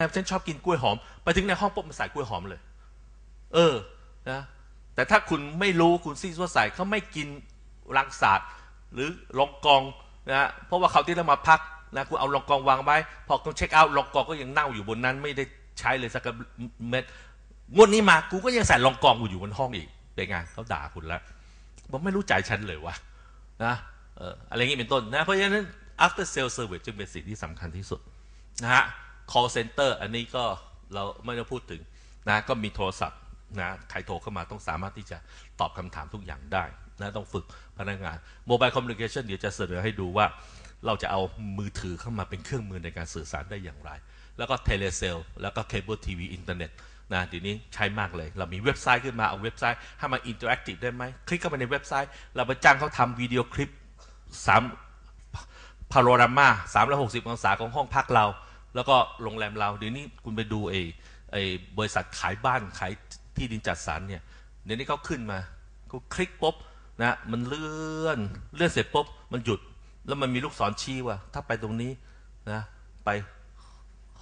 ฉันชอบกินกล้วยหอม ไปถึงในห้องปุ๊บมันใส่กล้วยหอมเลย เออนะแต่ถ้าคุณไม่รู้คุณซีซัวใส่เขาไม่กินรังสาดหรือลองกองนะเพราะว่าเขาที่เรามาพักนะคุณเอาลองกองวางไว้ พอคุณเช็คเอาท์ลองกองก็ยังเน่าอยู่บนนั้น ไม่ได้ใช้เลยสักเม็ดงวดนี้มากูก็ยังใส่ลองกองอยู่บนห้องอีกเป็นไงเขาด่าคุณแล้วบอกไม่รู้ใจฉันเลยวะนะเอออะไรอย่างนี้เป็นต้นนะเพราะฉะนั้น after sale service จึงเป็นสิ่งที่สำคัญที่สุดนะฮะ call center อันนี้ก็เราไม่ต้องพูดถึงนะก็มีโทรศัพท์นะใครโทรเข้ามาต้องสามารถที่จะตอบคำถามทุกอย่างได้นะต้องฝึกพนักงาน Mobile Communication เดี๋ยวจะเสนอให้ดูว่า เราจะเอามือถือเข้ามาเป็นเครื่องมือในการสื่อสารได้อย่างไร แล้วก็เทเลเซลแล้วก็เคเบิลทีวีอินเทอร์เน็ตนะเดี๋ยวนี้ใช้มากเลย เรามีเว็บไซต์ขึ้นมา เอาเว็บไซต์ให้มันอินเตอร์แอคทีฟได้ไหม คลิกเข้าไปในเว็บไซต์ เราไปจ้างเขาทำวิดีโอคลิปสามพาโรรามาสามร้อยหกสิบองศาของห้องพักเรา แล้วก็โรงแรมเราเดี๋ยวนี้คุณไปดูไอ้ไอ้บริษัทขายบ้านขายที่ดินจัดสรรเนี่ยเดี๋ยวนี้เขาขึ้นมาเขาคลิกปุ๊บนะมันเลื่อนเลื่อนเสร็จปุ๊บมันหยุด แล้วมันมีลูกศรชี้ว่า ถ้าไปตรงนี้นะไป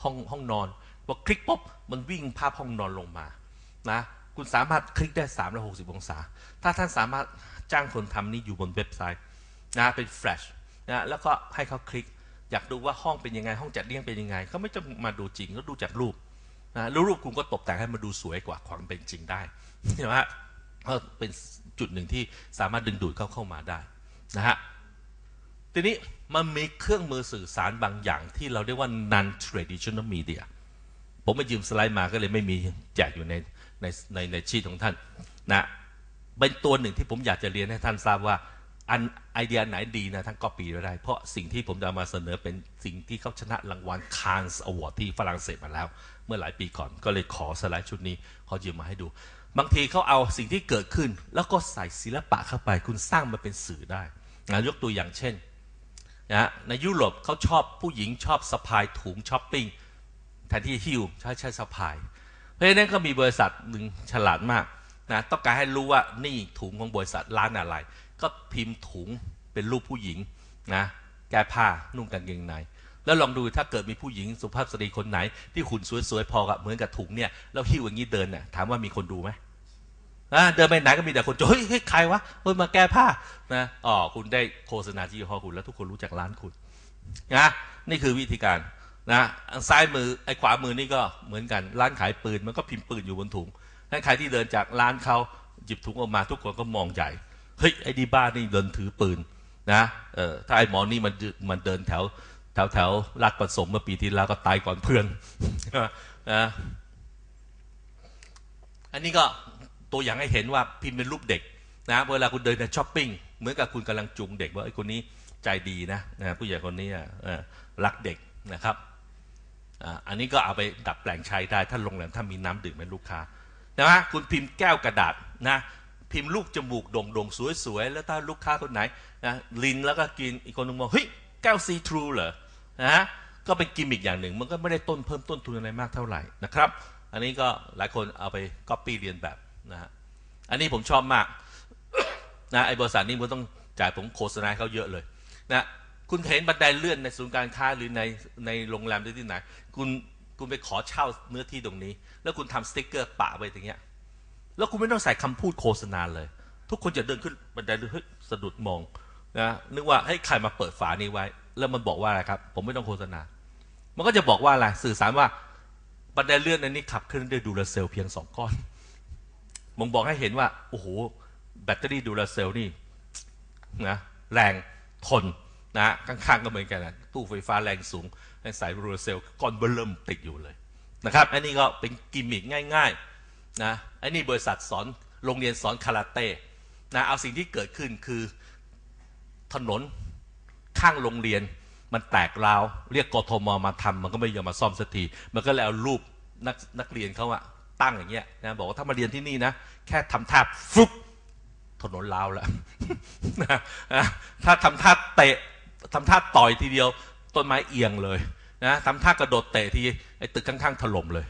ห้องห้องนอนพอคลิกปุ๊บมันวิ่งภาพห้องนอนลงมานะคุณสามารถคลิกได้3ามร้อยหกสิบองศา ถ้าท่านสามารถจ้างคนทำนี้อยู่บนเว็บไซต์นะเป็นแฟลชนะแล้วก็ให้เขาคลิก อยากดูว่าห้องเป็นยังไง ห้องจัดเรียงเป็นยังไงเขาไม่ต้องมาดูจริงก็ดูจากรูปนะแล้วรูปคุณก็ตกแต่งให้มันดูสวยกว่าความเป็นจริงได้เห็นไหมก็เป็นจุดหนึ่งที่สามารถดึงดูดเข้าเข้ามาได้นะฮะทีนี้มันมีเครื่องมือสื่อสารบางอย่างที่เราเรียกว่า non traditional media ผมไปยืมสไลด์มาก็เลยไม่มีแจกอยู่ในในในในชีตของท่านนะเป็นตัวหนึ่งที่ผมอยากจะเรียนให้ท่านทราบว่า อันไอเดียไหนดีนะท่านก็ปีไว้ได้ เพราะสิ่งที่ผมจะมาเสนอเป็นสิ่งที่เขาชนะรางวัลคานส์อวอร์ดที่ฝรั่งเศสมาแล้ว เมื่อหลายปีก่อนก็เลยขอสไลด์ชุดนี้เขายืมมาให้ดู บางทีเขาเอาสิ่งที่เกิดขึ้น แล้วก็ใส่ศิลปะเข้าไป คุณสร้างมาเป็นสื่อได้นะยกตัวอย่างเช่นนะในยุโรปเขาชอบผู้หญิงชอบสะพายถุงช้อปปิ้งแทนที่หิ้วใช้ใช้สะพาย เพราะฉะนั้นก็มีบริษัทหนึ่งฉลาดมากนะต้องการให้รู้ว่านี่ถุงของบริษัทร้านอะไร ก็พิมพ์ถุงเป็นรูปผู้หญิงนะแก้ผ้านุ่งกางเกงในแล้วลองดูถ้าเกิดมีผู้หญิงสุภาพสตรีคนไหน ที่หุ่นสวยๆพอกับเหมือนกับถุงเนี่ยแล้วหิ้วอย่างนี้เดินน่ะถามว่ามีคนดูไหมเดินไปไหนก็มีแต่คนเฮ้ยใครวะเฮ้ยมาแก้ผ้านะอ๋อคุณได้โฆษณาที่ยี่ห้อคุณแล้วทุกคนรู้จักร้านคุณนะนี่คือวิธีการนะซ้ายมือไอ้ขวามือนี่ก็เหมือนกันร้านขายปืนมันก็พิมพ์ปืนอยู่บนถุงถ้าใครที่เดินจากร้านเขาหยิบถุงออกมาทุกคนก็มองใหญ่ เฮ้ยไอ้ดีบ้านนี่เดินถือปืนนะเออถ้าไอ้หมอนี่มันมันเดินแถวแถวแถวลาดประสมเมื่อปีที่แล้วก็ตายก่อนเพื่อนนะอันนี้ก็ตัวอย่างให้เห็นว่าพิมพ์เป็นรูปเด็กนะเวลาคุณเดินในช้อปปิ้งเหมือนกับคุณกำลังจูงเด็กว่าไอ้คนนี้ใจดีนะนะผู้ใหญ่คนนี้รักเด็กนะครับอันนี้ก็เอาไปดัดแปลงใช้ได้ถ้าโรงแรมถ้ามีน้ำดื่มให้ลูกค้านะคุณพิมพ์แก้วกระดาษนะ พิมพ์ลูกจมูกโด่งๆสวยๆ แล้วถ้าลูกค้าคนไหนนะลินแล้วก็กินอีกคนนึงมองเฮ้ยแก้วซีทรูเหรอนะก็เป็นกิมมิกอย่างหนึ่ง มันก็ไม่ได้ต้นเพิ่มต้นทุนอะไรมากเท่าไหร่นะครับ อันนี้ก็หลายคนเอาไปก๊อปปี้เรียนแบบนะฮะอันนี้ผมชอบมากนะไอ้บริษัทนี้มันต้องจ่ายผมโฆษณาเขาเยอะเลยนะคุณเห็นบันไดเลื่อนในศูนย์การค้าหรือในในโรงแรมที่ไหน คุณคุณไปขอเช่าเนื้อที่ตรงนี้ แล้วคุณทำสติ๊กเกอร์ปะไว้ตรงเนี้ย แล้วคุณไม่ต้องใส่คำพูดโฆษณาเลย ทุกคนจะเดินขึ้นบันไดเลื่อนสะดุดมองนะนึกว่าให้ใครมาเปิดฝานี้ไว้ แล้วมันบอกว่าอะไรครับ ผมไม่ต้องโฆษณา มันก็จะบอกว่าอะไรสื่อสารว่าบันไดเลื่อนอันนี้ขับเคลื่อนด้วยดูราเซลเพียงสองก้อนมองบอกให้เห็นว่าโอ้โหแบตเตอรี่ดูราเซลนี่นะแรงทนนะข้างๆก็เหมือนกันนะตู้ไฟฟ้าแรงสูงสายรูเซลก้อนเบลเริ่มติดอยู่เลยนะครับ อันนี้ก็เป็นกิมมิคง่าย ๆ นะไอันนี้บริษัทสอนโรงเรียนสอนคาราเต้นะเอาสิ่งที่เกิดขึ้นคือถนนข้างโรงเรียนมันแตกราว เรียกกทมมาทำมันก็ไม่ยอมมาซ่อมสักทีมันก็เลยเอารูปนักนักเรียนเขาอะตั้งอย่างเงี้ยนะบอกว่าถ้ามาเรียนที่นี่นะ แค่ทำท่าฟุบถนนลาวแล้วถ้าทำท่าเตะทำท่าต่อยทีเดียวต้นไม้เอียงเลยนะทำท่ากระโดดเตะทีไอ้ตึกข้างๆถล่มเลย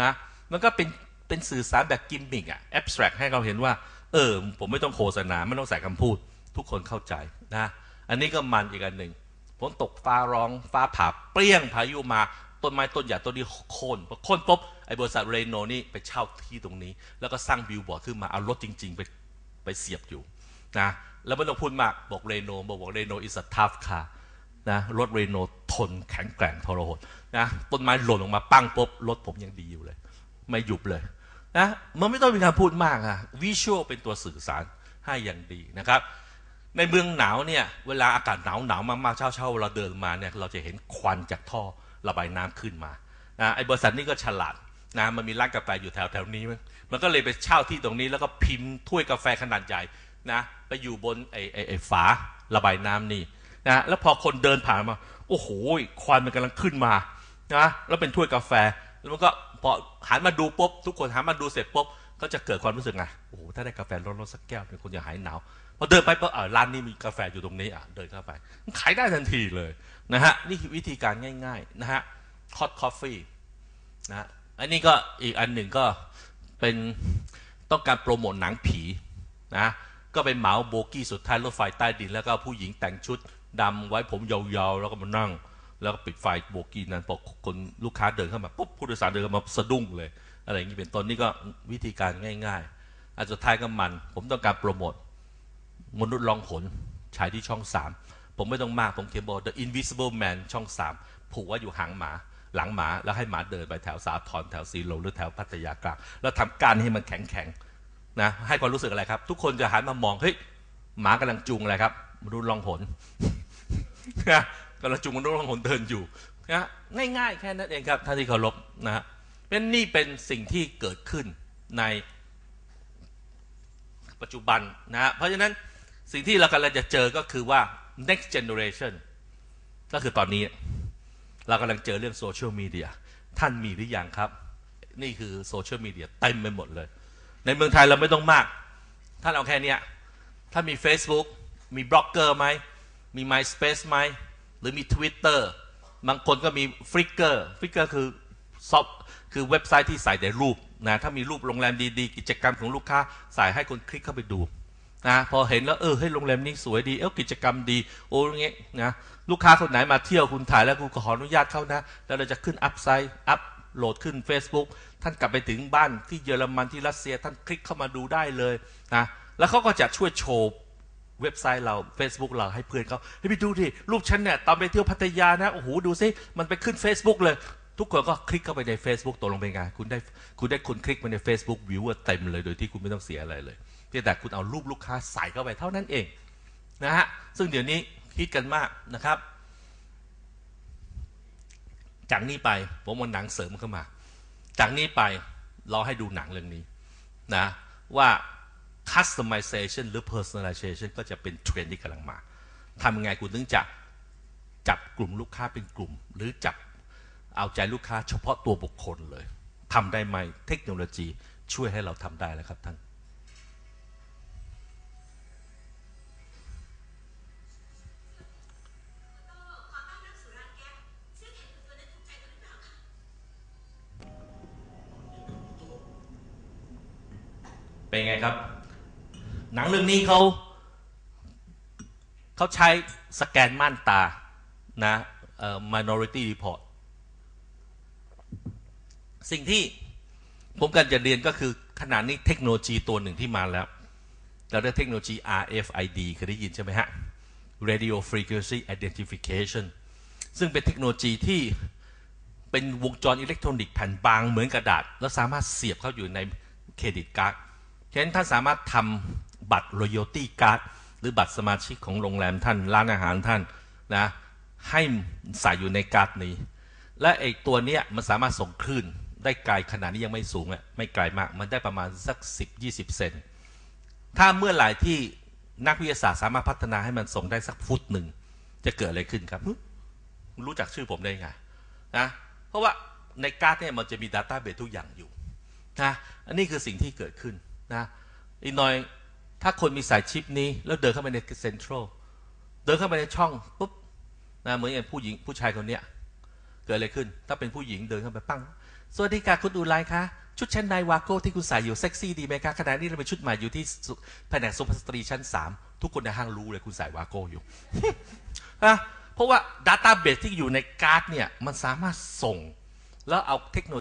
นะมันก็เป็น เป็นสื่อสารแบบกิมมิกอะแอบสแตรกให้เราเห็นว่า เออ ผมไม่ต้องโฆษณาไม่ต้องใส่คำพูด ทุกคนเข้าใจนะ อันนี้ก็มันอีกอันหนึ่งฝนตกฟ้าร้องฟ้าผ่าเปรี้ยงพายุมาต้นไม้ต้นใหญ่ต้นนี้โค่นพอโค่นปุ๊บไอ้บริษัทเรโนนี่ไปเช่าที่ตรงนี้ แล้วก็สร้างบิลบอร์ดขึ้นมาเอารถจริง ๆ ไปไปเสียบอยู่นะแล้วไม่ต้องพูดมากบอกเรโนบอกบอกเรโนอิสทัฟคานะรถเรโนทนแข็งแกร่งทรหดนะต้นไม้หล่นลงมาปั้งปุ๊บรถผมยังดีอยู่เลย ไม่หยุบเลย นะมันไม่ต้องมีการพูดมากอะวิชวลเป็นตัวสื่อสารให้อย่างดีนะครับ ในเมืองหนาวเนี่ยเวลาอากาศหนาวหนาวมากๆเช้าเช้าเราเดินมาเนี่ยเราจะเห็นควันจากท่อระบายน้ำขึ้นมานะไอ้บริษัทนี้ก็ฉลาดนะมันมีร้านกาแฟอยู่แถวแถวนี้มันมันก็เลยไปเช่าที่ตรงนี้แล้วก็พิมพ์ถ้วยกาแฟขนาดใหญ่นะไปอยู่บนไอ้ไอ้ไอ้ฝาระบายน้ำนี่นะแล้วพอคนเดินผ่านมา โอ้โหควันมันกำลังขึ้นมานะแล้วเป็นถ้วยกาแฟแล้วมันก็ พอหันมาดูปุ๊บทุกคนหันมาดูเสร็จปุ๊บก็จะเกิดความรู้สึกไงโอ้โหถ้าได้กาแฟร้อนๆสักแก้วเป็นคนจะหายหนาวพอเดินไปปุ๊บเออร้านนี้มีกาแฟอยู่ตรงนี้อะเดินเข้าไปขายได้ทันทีเลยนะฮะนี่คือวิธีการง่าย ๆนะฮะ hot coffee นะอันนี้ก็อีกอันหนึ่งก็เป็นต้องการโปรโมทหนังผีนะก็เป็นเหมาโบกี้สุดท้ายรถไฟใต้ดิน แล้วก็ผู้หญิงแต่งชุดดำไว้ผมยาวๆ แล้วก็มานั่ง แล้วก็ปิดไฟโบกี้นั้นพอคนลูกค้าเดินเข้ามาปุ๊บผู้โดยสารเดินมาสะดุ้งเลย อะไรอย่างนี้เป็นต้นนี่ก็วิธีการง่ายๆอันสุดท้ายก็มัน ผมต้องการโปรโมทมนุษย์ลองหนฉายที่ช่องสามผมไม่ต้องมากผมเขียนบอก The Invisible Man ช่องสามผูกไว้อยู่หางหมาหลังหมาแล้วให้หมาเดินไปแถวสาทรแถวสีลมหรือแถวพัทยากลางแล้วทำการให้มันแข็งแข็งๆนะให้ความรู้สึกอะไรครับ ทุกคนจะหันมามองเฮ้ยหมากำลังจูงอะไรครับมนุษย์ลองหน กำลังจูงมนุษย์ลองหนเดินอยู่นะง่ายๆ แค่นั้นเองครับท่านที่เคารพนะฮะเป็นนี่เป็นสิ่งที่เกิดขึ้นในปัจจุบันนะฮะเพราะฉะนั้นสิ่งที่เรากำลังจะเจอก็คือว่า next generation ก็คือตอนนี้ เรากำลังเจอเรื่องโซเชียลมีเดียท่านมีหรือยังครับ นี่คือโซเชียลมีเดียเต็มไปหมดเลย ในเมืองไทยเราไม่ต้องมาก ท่านเอาแค่นี้ถ้ามี Facebook มีบล็อกเกอร์ไหมมี MySpace ไหม หรือมี Twitter บางคนก็มี Flickr Flickr คือซอฟคือเว็บไซต์ที่ใส่แต่รูปนะถ้ามีรูปโรงแรมดีๆ กิจกรรมของลูกค้าใส่ให้คนคลิกเข้าไปดูนะพอเห็นแล้วเออให้โรงแรมนี้สวยดีเออกิจกรรมดีโอ้ยเงี้ยนะลูกค้าคนไหนมาเที่ยวคุณถ่ายแล้วคุณขออนุญาตเข้านะ แล้วเราจะขึ้นอัพไซต์อัพโหลดขึ้น Facebook ท่านกลับไปถึงบ้านที่เยอรมันที่รัสเซียท่านคลิกเข้ามาดูได้เลยนะแล้วเขาก็จะช่วยโชว์ เว็บไซต์เรา Facebook เราให้เพื่อนเขาให้ไปดูดิรูปฉันเนี่ยตอนไปเที่ยวพัทยานะโอ้โหดูซิมันไปขึ้น Facebook เลย ทุกคนก็คลิกเข้าไปใน Facebook ตกลงเป็นไงคุณได้คุณได้คนคลิกไปใน Facebook วิวเต็มเลยโดยที่คุณไม่ต้องเสียอะไรเลยเพียงแต่คุณเอารูปลูกค้าใส่เข้าไปเท่านั้นเองนะฮะซึ่งเดี๋ยวนี้คิดกันมากนะครับ จากนี้ไปผมเอาหนังเสริมเข้ามา จากนี้ไปเราให้ดูหนังเรื่องนี้นะว่า customization หรือ personalization ก็จะเป็นเทรนด์ที่กำลังมาทำยังไงคุณถึงจะจับกลุ่มลูกค้าเป็นกลุ่ม หรือจับเอาใจลูกค้าเฉพาะตัวบุคคลเลยทำได้ไหมเทคโนโลยีช่วยให้เราทำได้แล้วครับท่านเป็นไงครับ หนังเรื่องนี้เขาเขาใช้สแกนม่านตานะเอ่อ minority report สิ่งที่ผมกันจะเรียนก็คือขนาดนี้เทคโนโลยีตัวหนึ่งที่มาแล้ว เราเรียกเทคโนโลยี RFID เคยได้ยินใช่ไหมฮะ Radio Frequency Identification ซึ่งเป็นเทคโนโลยีที่เป็นวงจรอิเล็กทรอนิกส์แผ่นบางเหมือนกระดาษ แล้วสามารถเสียบเข้าอยู่ในเครดิตการ์ดฉะนั้นท่านสามารถทำ บัตร loyalty card หรือบัตรสมาชิกของโรงแรมท่านร้านอาหารท่านนะให้ใส่อยู่ในการ์ดนี้ และไอ้ตัวเนี้ยมันสามารถส่งคลื่นได้ไกลขนาดนี้ยังไม่สูงอะไม่ไกลมากมันได้ประมาณสัก 10-20 เซนถ้าเมื่อไหร่ที่นักวิทยาศาสตร์สามารถพัฒนาให้มันส่งได้สักฟุตหนึ่งจะเกิดอะไรขึ้นครับรู้จักชื่อผมได้ไงนะเพราะว่าในการ์ดเนี่ยมันจะมี Data b a s e ทุกอย่างอยู่นะอันนี้คือสิ่งที่เกิดขึ้นนะอีกหน่อย ถ้าคนมีสายชิปนี้ แล้วเดินเข้าไปในเซ็นทรัลเดินเข้าไปในช่องปุ๊บนะเหมือนอย่างผู้หญิงผู้ชายคนเนี้ยเกิดอะไรขึ้น ถ้าเป็นผู้หญิงเดินเข้าไปปั้งสวัสดีค่ะคุณอุไรคะชุดชั้นในวาโก้ที่คุณใส่อยู่เซ็กซี่ดีไหมคะขณะนี้เราเป็นชุดใหม่อยู่ที่แผนกสุภาพสตรีชั้นสามทุกคนในห้างรู้เลยคุณใส่วาโก้อยู่นะผราะว่าดัตต้าเบสที่อยู่ในการ์ดเนี่ยมันสามารถส่งแล้วเอาเทคโนโลยี